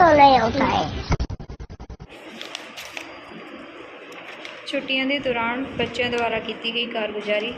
तो नहीं होता है ਛੁੱਟੀਆਂ ਦੇ ਦੌਰਾਨ ਬੱਚਿਆਂ ਦੁਆਰਾ ਕੀਤੀ ਗਈ ਕਾਰਗੁਜ਼ਾਰੀ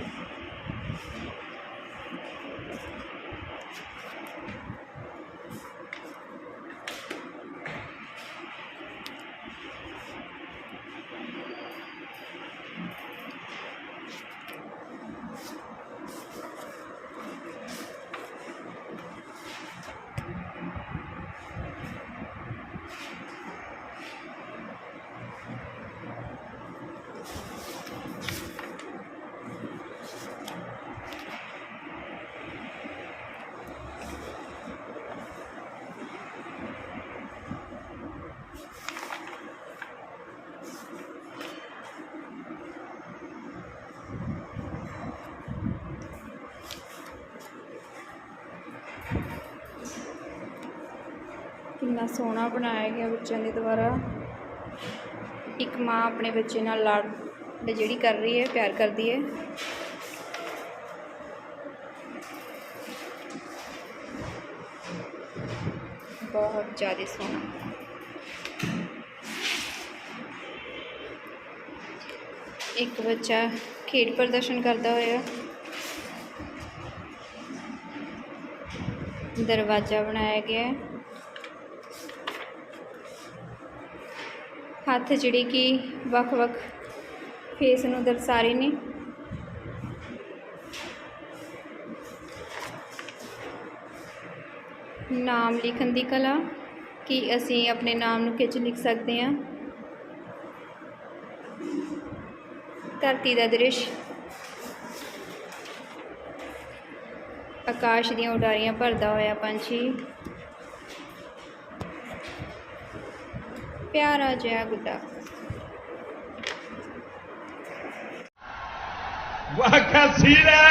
ਕਿੰਨਾ ਸੋਹਣਾ ਬਣਾਇਆ ਗਿਆ ਬੱਚਿਆਂ ਦੇ ਦੁਆਰਾ। ਇੱਕ ਮਾਂ ਆਪਣੇ ਬੱਚੇ ਨਾਲ ਲਾਡ ਜਿਹੜੀ ਕਰ ਰਹੀ ਹੈ, ਪਿਆਰ ਕਰਦੀ ਹੈ। ਬਹੁਤ ਜ਼ਿਆਦਾ ਸੋਹਣਾ। ਇੱਕ ਬੱਚਾ ਖੇਡ ਪ੍ਰਦਰਸ਼ਨ ਕਰਦਾ ਹੋਇਆ। ਦਰਵਾਜ਼ਾ ਬਣਾਇਆ ਗਿਆ। ਹੈ ਹੱਥ ਜਿਹੜੀ ਕਿ ਵੱਖ-ਵੱਖ ਫੇਸ ਨੂੰ ਦਰਸਾ ਰਹੇ ਨੇ। ਨਾਮ ਲਿਖਣ ਦੀ ਕਲਾ ਕਿ ਅਸੀਂ ਆਪਣੇ ਨਾਮ ਨੂੰ ਕਿੰਝ ਲਿਖ ਸਕਦੇ ਹਾਂ। ਧਰਤੀ ਦਾ ਦ੍ਰਿਸ਼। ਆਕਾਸ਼ ਦੀਆਂ ਉਡਾਰੀਆਂ ਭਰਦਾ ਹੋਇਆ ਪੰਛੀ। ਪਿਆਰਾ ਜਿਹਾ ਗੁੱਡਾ। ਵਾਹ ਕਾ ਸੀਰਾ